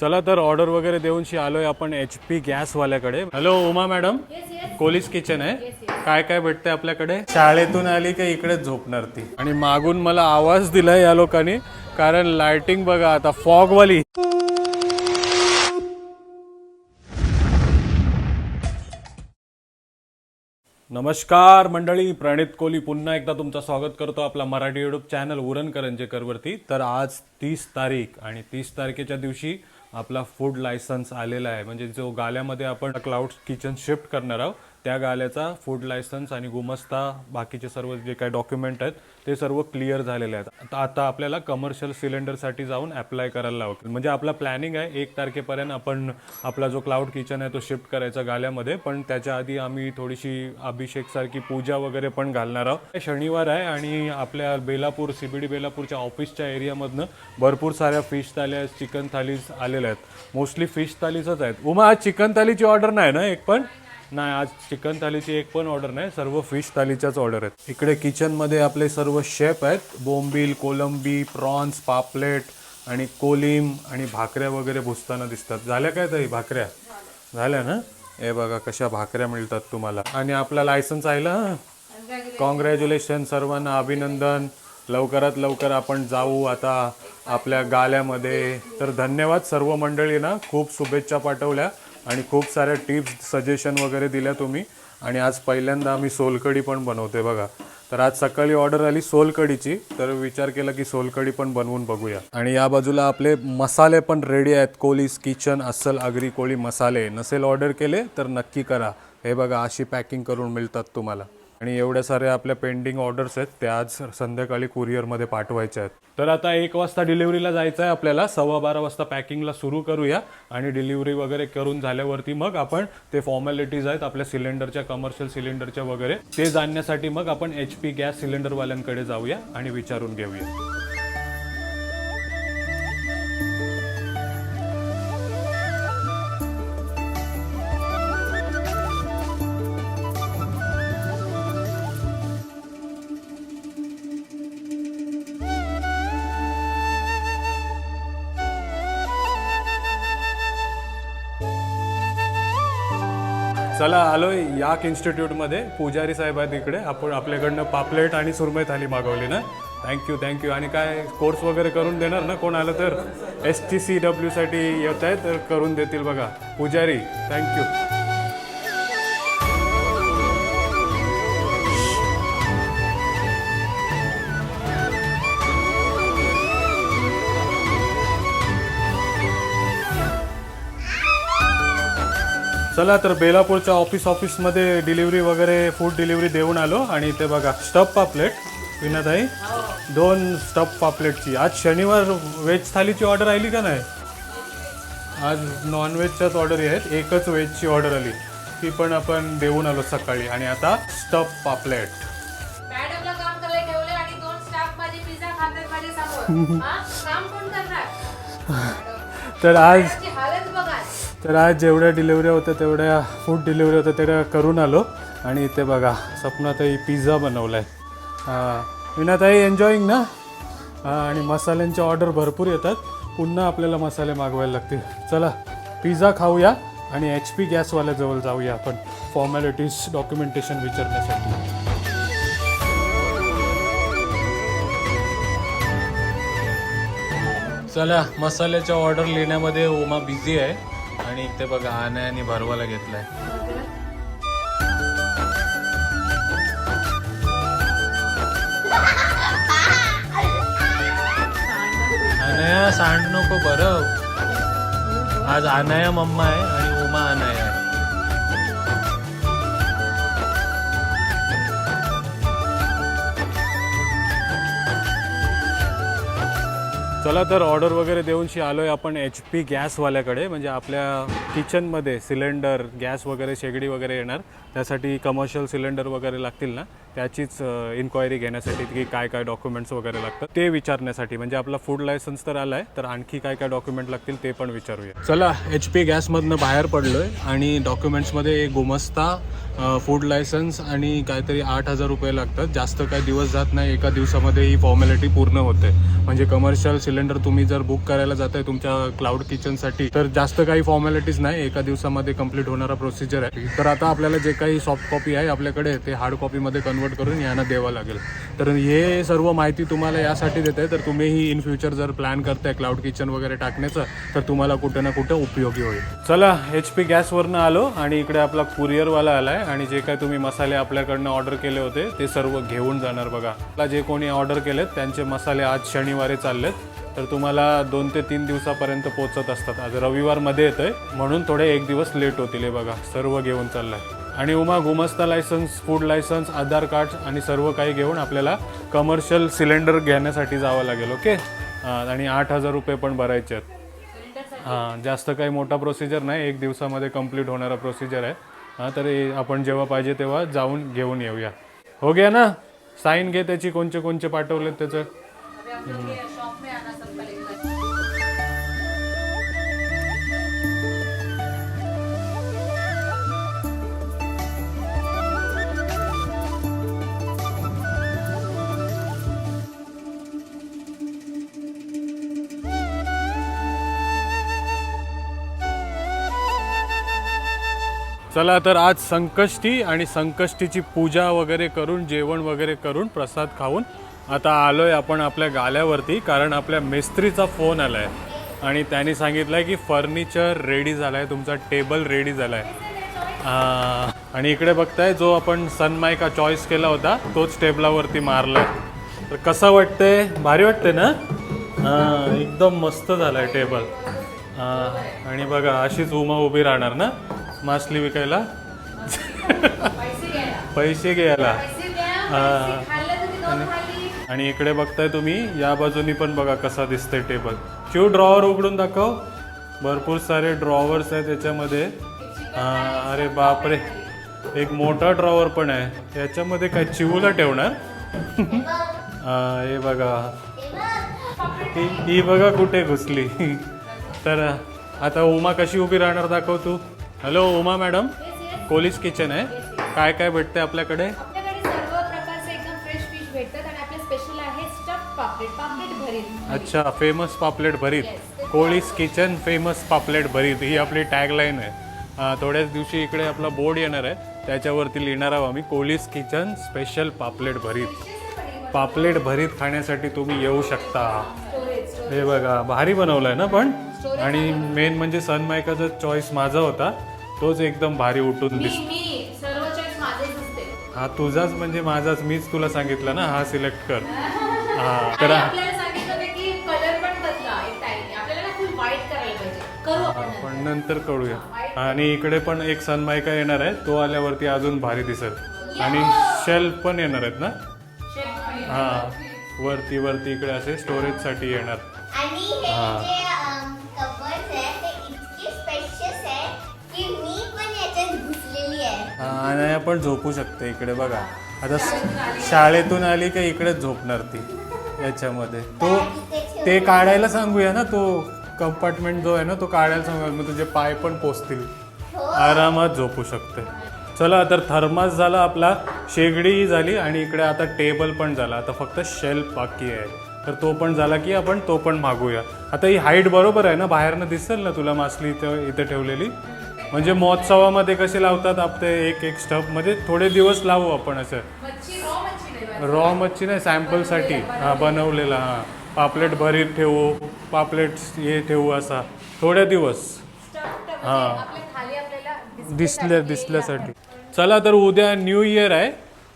चला तर ऑर्डर वगैरे देऊनशी आलोय आपण एच पी गॅसवाल्याकडे हॅलो उमा मॅडम कोलीस किचन आहे. काय काय भेटते आपल्याकडे? शाळेतून आली का इकडेच झोपणार ती. आणि मागून मला आवाज दिलाय या लोकांनी कारण लाइटिंग बघा आता फॉगवाली नमस्कार मंडळी प्रणित कोहली पुन्हा एकदा तुमचं स्वागत करतो आपला मराठी युट्यूब चॅनल उरण करंजेकरवरती तर आज तीस तारीख आणि तीस तारखेच्या दिवशी आपला फूड लायसन्स आलेला आहे. म्हणजे जो गाल्यामध्ये आपण क्लाउड किचन शिफ्ट करणार आहोत त्या गाल्याचा फूड लायसन्स आणि गुमस्ता बाकीचे सर्व जे काही डॉक्युमेंट आहेत ते सर्व क्लिअर झालेले आहेत. आता आपल्याला कमर्शियल सिलेंडरसाठी जाऊन अप्लाय करायला लावतील. म्हणजे आपला प्लॅनिंग आहे एक तारखेपर्यंत आपण आपला जो क्लाउड किचन आहे तो शिफ्ट करायचा गाल्यामध्ये. पण त्याच्या आधी आम्ही थोडीशी अभिषेकसारखी पूजा वगैरे पण घालणार आहोत. शनिवार आहे आणि आपल्या बेलापूर सीबीडी बेलापूरच्या ऑफिसच्या एरियामधनं भरपूर साऱ्या फिश थाल्या चिकन थालीज आलेल्या आहेत. मोस्टली फिश थालीजच आहेत. उमा आज चिकन थालीची ऑर्डर नाही ना एक पण? नाही आज चिकन थालीची एक पण ऑर्डर नाही सर्व फिश थालीच्याच ऑर्डर आहेत. इकडे किचनमध्ये आपले सर्व शेफ आहेत. बोंबील कोलंबी प्रॉन्स पापलेट आणि कोलिम आणि भाकऱ्या वगैरे भुसताना दिसतात. झाल्या काय तरी भाकऱ्या? झाल्या ना? हे बघा कशा भाकऱ्या मिळतात तुम्हाला. आणि आपला लायसन्स आहे ना कॉंग्रॅच्युलेशन सर्वांना अभिनंदन. लवकरात लवकर आपण जाऊ आता आपल्या गाल्यामध्ये. तर धन्यवाद सर्व मंडळींना. खूप शुभेच्छा पाठवल्या. आणि खूप साऱ्या टिप्स सजेशन वगैरे दिल्या तुम्ही. आणि आज पहिल्यांदा आम्ही सोलकढी पण बनवते बघा. तर आज सकाळी ऑर्डर आली सोलकढीची तर विचार केला की सोलकढी पण बनवून बघूया. आणि या बाजूला आपले मसाले पण रेडी आहेत. कोळीस किचन अस्सल आगरी कोळी मसाले. नसेल ऑर्डर केले तर नक्की करा. हे बघा अशी पॅकिंग करून मिळतात तुम्हाला. आणि एवढ्या साऱ्या आपल्या पेंडिंग ऑर्डर्स आहेत त्या आज संध्याकाळी कुरिअरमध्ये पाठवायच्या आहेत. तर आता एक वाजता डिलिव्हरीला जायचं आहे आपल्याला. सव्वा बारा वाजता पॅकिंगला सुरू करूया आणि डिलिव्हरी वगैरे करून झाल्यावरती मग आपण ते फॉर्मॅलिटीज आहेत आपल्या सिलेंडरच्या कमर्शियल सिलेंडरच्या वगैरे ते जाणण्यासाठी मग आपण एच पी गॅस सिलेंडरवाल्यांकडे जाऊया आणि विचारून घेऊया. चला आलोय याक इन्स्टिट्यूटमध्ये. पुजारी साहेब आहेत इकडे. आपण आपल्याकडनं पापलेट आणि सुरमई थाली मागवली ना? थँक्यू थँक्यू आणि काय कोर्स वगैरे करून देणार ना कोण आलं तर? एस टी सी डब्ल्यूसाठी येत आहे तर करून देतील बघा. पुजारी थँक्यू चला तर बेलापूरच्या ऑफिस ऑफिसमध्ये डिलिव्हरी वगैरे फूड डिलिव्हरी देऊन आलो. आणि ते बघा स्टफ पापलेट विनाताई दोन स्टफ पापलेटची आज शनिवार व्हेज थालीची ऑर्डर आली का नाही? आज नॉनव्हेजच्याच ऑर्डर आहेत. एकच व्हेजची ऑर्डर आली. ती पण आपण देऊन आलो सकाळी. आणि आता स्टफ पापलेट तर आज तर आज जेवढ्या डिलिव्हऱ्या होत्या तेवढ्या फूड डिलिव्हरी होत्या तेवढ्या करून आलो. आणि इथे बघा स्वप्नाताई पिझ्झा बनवला आहे हां विनाताई एन्जॉईंग ना? हां आणि मसाल्यांच्या ऑर्डर भरपूर येतात. पुन्हा आपल्याला मसाले मागवायला लागतील. चला पिझ्झा खाऊया आणि एच पी गॅसवाल्याजवळ जाऊया आपण. फॉर्मॅलिटीज डॉक्युमेंटेशन विचारण्यासाठी. चला मसाल्याच्या ऑर्डर लिहिण्यामध्ये उमा बिझी आहे. आणि इथे बघा आणि भरवायला घेतलाय. अनया सांड नको बरं. आज अनया मम्मा आहे आणि उमा अनाया चला तर ऑर्डर वगैरे देऊनशी आहे आपण एच पी गॅसवाल्याकडे. म्हणजे आपल्या किचनमध्ये सिलेंडर गॅस वगैरे शेगडी वगैरे येणार. त्यासाठी कमर्शियल सिलेंडर वगैरे लागतील ना? त्याचीच इन्क्वायरी घेण्यासाठी की काय काय डॉक्युमेंट्स वगैरे लागतात ते विचारण्यासाठी. म्हणजे आपला फूड लायसन्स तर आहे तर आणखी काय काय डॉक्युमेंट लागतील ते पण विचारूया. चला एच पी गॅसमधनं बाहेर पडलो आहे आणि डॉक्युमेंट्समध्ये एक गुमस्ता फूड लायसन्स आणि काहीतरी आठ हजार रुपये लागतात. जास्त काही दिवस जात नाही एका दिवसामध्ये ही फॉर्मॅलिटी पूर्ण होते. म्हणजे कमर्शियल सिलेंडर तुम्ही जर बुक करायला जात आहे तुमच्या क्लाउड किचनसाठी तर जास्त काही फॉर्मॅलिटीज नाही. एका दिवसामध्ये कंप्लीट होणारा प्रोसिजर आहे. तर आता आपल्याला जे काही सॉफ्ट कॉपी आहे आपल्याकडे ते हार्ड कॉपीमध्ये कन्वर्ट करून यांना द्यावं लागेल. तर हे सर्व माहिती तुम्हाला यासाठी देत आहे. तर तुम्हीही इन फ्युचर जर प्लॅन करताय क्लाउड किचन वगैरे टाकण्याचं तर तुम्हाला कुठे ना कुठे उपयोगी होईल. चला एच पी गॅसवरनं आलो आणि इकडे आपला कुरिअरवाला आलाय आणि जे काही तुम्ही मसाले आपल्याकडनं ऑर्डर केले होते ते सर्व घेऊन जाणार बघा. जे कोणी ऑर्डर केलेत त्यांचे मसाले आज शनिवारी चाललेत. तर तुम्हाला दोन ते तीन दिवसापर्यंत पोचत असतात. आज रविवारमध्ये येत आहे म्हणून थोडे एक दिवस लेट होतील हे बघा. सर्व घेऊन चाललाय. आणि Uma Gumasta license food license Aadhaar card आणि सर्व काही घेऊन आपल्याला कमर्शियल सिलेंडर घेण्यासाठी जावं लागेल ओके आणि आठ हजार रुपये पण भरायचे आहेत. हां जास्त काही मोठा प्रोसिजर नाही. एक दिवसामध्ये कंप्लीट होणारा प्रोसिजर आहे. हां तर आपण जेव्हा पाहिजे तेव्हा जाऊन घेऊन येऊया. हो गया ना? साईन घे त्याची कोणचे कोणचे पाठवलेत त्याचं? चला तर आज संकष्टी आणि संकष्टीची पूजा वगैरे करून जेवण वगैरे करून प्रसाद खाऊन आता आलोय आपण आपल्या गाल्यावरती कारण आपल्या मिस्त्रीचा फोन आलाय. आणि त्यांनी सांगितलंय की फर्निचर रेडी झालाय तुमचा टेबल रेडी झालाय. आहे आणि इकडे बघताय जो आपण सनमायका चॉईस केला होता तोच टेबलावरती मारलाय. तर कसं वाटतंय? भारी वाटतंय ना? हा एकदम मस्त झालाय टेबल. आणि बघा अशीच उमा उभी राहणार ना? मासली विकायला? पैसे घ्यायला. हा. आणि इकडे बघताय तुम्ही या बाजूनी पण बघा कसा दिसतंय टेबल शिव ड्रॉवर उघडून दाखव. भरपूर सारे ड्रॉवर्स आहेत त्याच्यामध्ये हा अरे बापरे. एक मोठा ड्रॉवर पण आहे. याच्यामध्ये काय चिवूला ठेवणार? हा बघा. ही बघा कुठे घुसली. तर आता उमा कशी उभी राहणार दाखव तू. हॅलो उमा मॅडम कोलीस किचन आहे. काय काय भेटते आपल्याकडे? आपल्याकडे सर्व प्रकारचे एकदम फ्रेश फिश भेटतात आणि आपले स्पेशल आहे स्टफ पापलेट पापलेट भरीत. अच्छा फेमस पापलेट भरीत. कोळीस किचन फेमस पापलेट भरीत. ही आपली टॅगलाईन आहे. थोड्याच दिवशी इकडे आपला बोर्ड येणार आहे. त्याच्यावरती लिहिणार आहोत आम्ही. कोळीस किचन स्पेशल पापलेट भरीत. पापलेट भरीत खाण्यासाठी तुम्ही येऊ शकता. हे बघा भारी बनवलंय ना पण? आणि मेन म्हणजे सनमायकाचा चॉईस माझा होता तोच एकदम भारी उठून मी दिस मी. सर्व चॉईस माझेच असते. हा तुझाच म्हणजे माझाच. मीच तुला सांगितलं ना हा सिलेक्ट कर. हा तर आणि आपल्याला सांगितलं होतं की कलर पण बदला एक टाइम आपल्याला ना फुल व्हाईट करायला पाहिजे. करू आपण नंतर. पण नंतर कळूया आणि इकडे पण एक सनमायका येणार आहे. तो आल्यावरती अजून भारी दिसेल. आणि शेल्फ पण येणार आहेत ना. हा वरती वरती इकडे असे स्टोरेजसाठी येणार. आणि हे. जे अनया पण झोपू शकते इकडे बघा. आता शाळेतून आली का इकडेच झोपणार ती याच्यामध्ये. तो ते काढायला सांगूया ना तो कंपार्टमेंट जो आहे ना तो काढायला सांगूया. मग तुझे पाय पण पोचतील. आरामात झोपू शकते. चला तर थर्मास झाला आपला. शेगडी झाली आणि इकडे आता टेबल पण झाला. आता फक्त शेल्फ बाकी आहे. तर तो पण झाला की आपण तो पण मागूया. आता ही हाईट बरोबर आहे ना? बाहेरनं दिसेल ना तुला मासली इथं इथे ठेवलेली? म्हणजे महोत्सवामध्ये कसे लावतात आपले एक एक स्टफमध्ये थोडे दिवस लावू आपण असं. रॉ मच्छी नाही सॅम्पलसाठी हा बनवलेला हा. पापलेट भरीत ठेवू पापलेट हे ठेवू असा. थोड्या दिवस. स्टफ हा. दिसल्या दिसल्यासाठी. चला तर उद्या न्यू इयर आहे.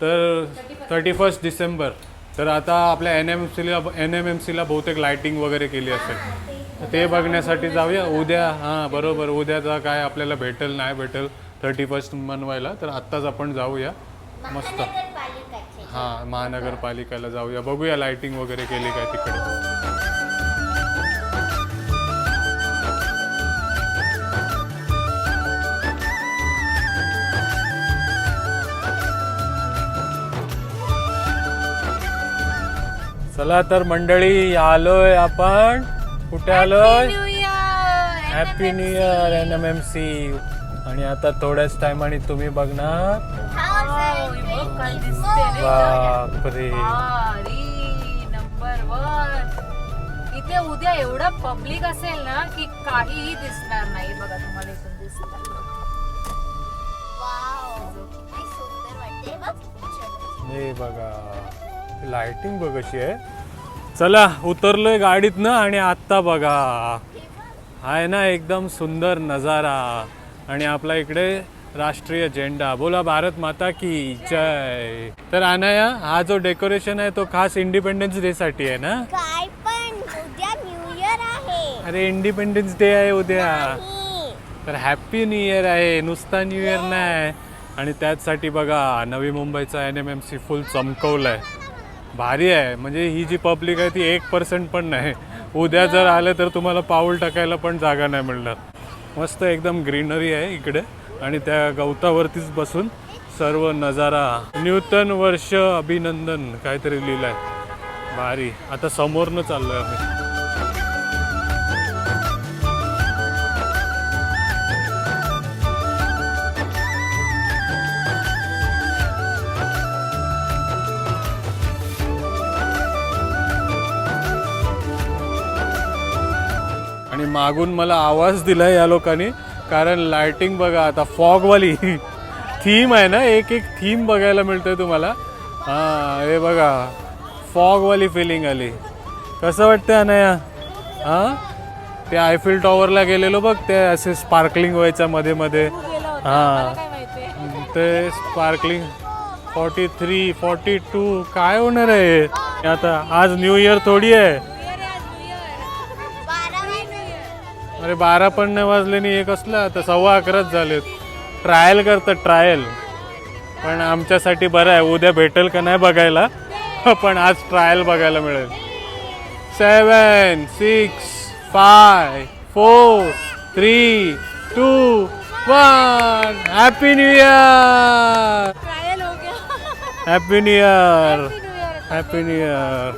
तर थर्टी फर्स्ट डिसेंबर. तर आता आपल्या एन एम एम सीला एन एम एम सीला बहुतेक लायटिंग वगैरे केली असेल. ते बघण्यासाठी जाऊया. उद्या हां बरोबर. उद्याचा काय आपल्याला भेटेल नाही भेटेल थर्टी फर्स्ट मनवायला तर आत्ताच आपण जाऊया. मस्त. हां महानगरपालिकेला जाऊया. बघूया लायटिंग वगैरे केली काय तिकडे. चला तर मंडळी आलोय आपण. कुठे आलोय? Happy new year N M M C आणि आता थोड्याच टायमाने तुम्ही बघणार. बापरे. नंबर वन इथे उद्या एवढं पब्लिक असेल ना की काहीही दिसणार नाही बघा तुम्हाला इथून दिसणार बघ. हे बघा. लाइटिंग बघ कशी आहे. चला उतरलोय गाडीतनं आणि आत्ता बघा. आहे ना एकदम सुंदर नजारा. आणि आपला इकडे राष्ट्रीय झेंडा. बोला भारत माता की जय. तर अनाया हा जो डेकोरेशन आहे तो खास इंडिपेंडन्स डे साठी आहे ना? काय पण उद्या न्यू इयर आहे. अरे इंडिपेंडन्स डे आहे उद्या. तर हॅप्पी न्यू इयर आहे नुसता न्यू इयर नाही. आणि त्याचसाठी बघा नवी मुंबईचा N M M C full चमकवलाय. भारी आहे. म्हणजे ही जी पब्लिक आहे ती एक पर्सेंट पण नाही. उद्या जर आलं तर तुम्हाला पाऊल टाकायला पण जागा नाही मिळणार. मस्त एकदम ग्रीनरी आहे इकडे. आणि त्या गवतावरतीच बसून सर्व नजारा. नूतन वर्ष अभिनंदन काहीतरी लिहिलंय. भारी. आता समोरनं चाललोय आम्ही. आणि मागून मला आवाज दिला या लोकांनी. कारण लाइटिंग बघा आता फॉगवाली थीम आहे ना एक एक थीम बघायला मिळते तुम्हाला. हां हे बघा फॉगवाली फिलिंग आली. कसं वाटतं अनया? हां? ते आयफिल टॉवरला गेलेलो बघ ते असे स्पार्कलिंग व्हायचं मध्ये मध्ये. हां. ते sparkling forty three forty two काय होणार आहे? आता आज न्यू इयर थोडी आहे. अरे बारा पण नाही वाजले नाही एक असला तर सव्वा अकराच झालेत. ट्रायल करतात ट्रायल पण आमच्यासाठी बरं आहे उद्या भेटेल का नाही बघायला पण आज ट्रायल बघायला मिळेल. Seven six five four three two one happy new year happy new year new year happy new year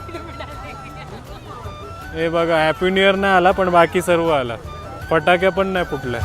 हे बघा हॅपी न्यू इयर नाही आला पण बाकी सर्व आला. फटाक्या पण नाही फुटल्या.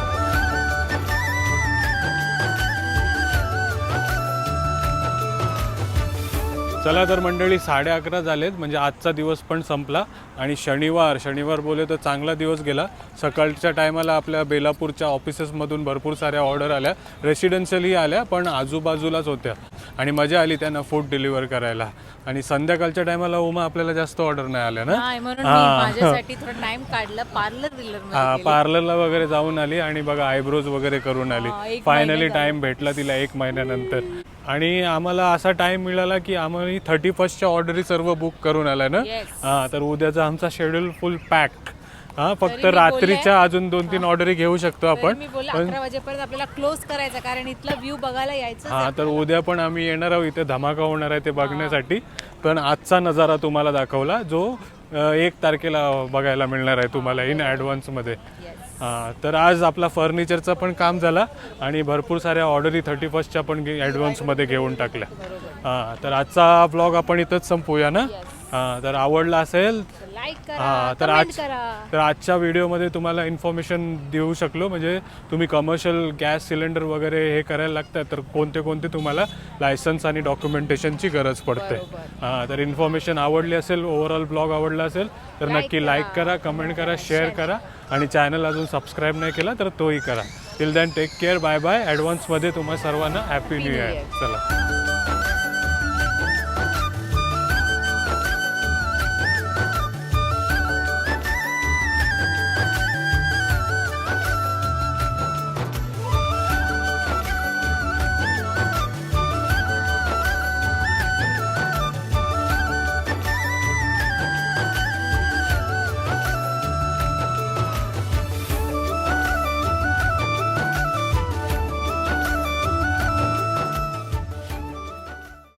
चला तर मंडळी साडे अकरा झालेत. म्हणजे आजचा दिवस पण संपला. आणि शनिवार शनिवार बोले तर चांगला दिवस गेला. सकाळच्या टायमाला आपल्या बेलापूरच्या ऑफिसेसमधून भरपूर साऱ्या ऑर्डर आल्या. रेसिडेन्शियलही आल्या पण आजूबाजूलाच होत्या. आणि मजा आली त्यांना फूड डिलिव्हर करायला. आणि संध्याकाळच्या टायमाला उमा आपल्याला जास्त ऑर्डर नाही आल्या ना? नाही म्हणून मी हा. माझ्यासाठी थोडा टाइम काढला. पार्लर दिलर पार्लरला वगैरे जाऊन आली आणि बघा आयब्रोज वगैरे करून हा, आली एक फायनली टाइम भेटला तिला एक महिन्यानंतर. आणि आम्हाला असा टाइम मिळाला की आम्हाला थर्टी फर्स्टच्या ऑर्डरी सर्व बुक करून आल्या ना. हा तर उद्याचा आमचा शेड्यूल फुल पॅक्ड हा फक्त रात्रीच्या अजून दोन तीन ऑर्डरी घेऊ शकतो आपण. वाजेपर्यंत आपल्याला क्लोज करायचा कारण इथला व्ह्यू बघायला यायचं हा तर उद्या पण आम्ही येणार आहोत इथे धमाका होणार आहे ते बघण्यासाठी. पण आजचा नजारा तुम्हाला दाखवला जो एक तारखेला बघायला मिळणार आहे तुम्हाला इन ॲडव्हान्समध्ये हां तर आज आपला फर्निचरचं पण काम झाला आणि भरपूर साऱ्या ऑर्डरी थर्टी फर्स्टच्या पण ॲडव्हान्समध्ये घेऊन टाकल्या. हां तर आजचा ब्लॉग आपण इथंच संपूया ना? हा तर आवडला असेल लाईक हा तर आज करा. तर आजच्या व्हिडिओमध्ये तुम्हाला इन्फॉर्मेशन देऊ शकलो. म्हणजे तुम्ही कमर्शियल गॅस सिलेंडर वगैरे हे करायला लागतात तर कोणते कोणते तुम्हाला लायसन्स आणि डॉक्युमेंटेशनची गरज पडते. हां तर इन्फॉर्मेशन आवडली असेल ओव्हरऑल ब्लॉग आवडला असेल तर नक्की लाईक करा कमेंट करा शेअर करा आणि चॅनल अजून सबस्क्राईब नाही केला तर तोही करा. Till then take care bye bye ॲडव्हान्समध्ये तुम्हा सर्वांना हॅपी न्यू इयर चला.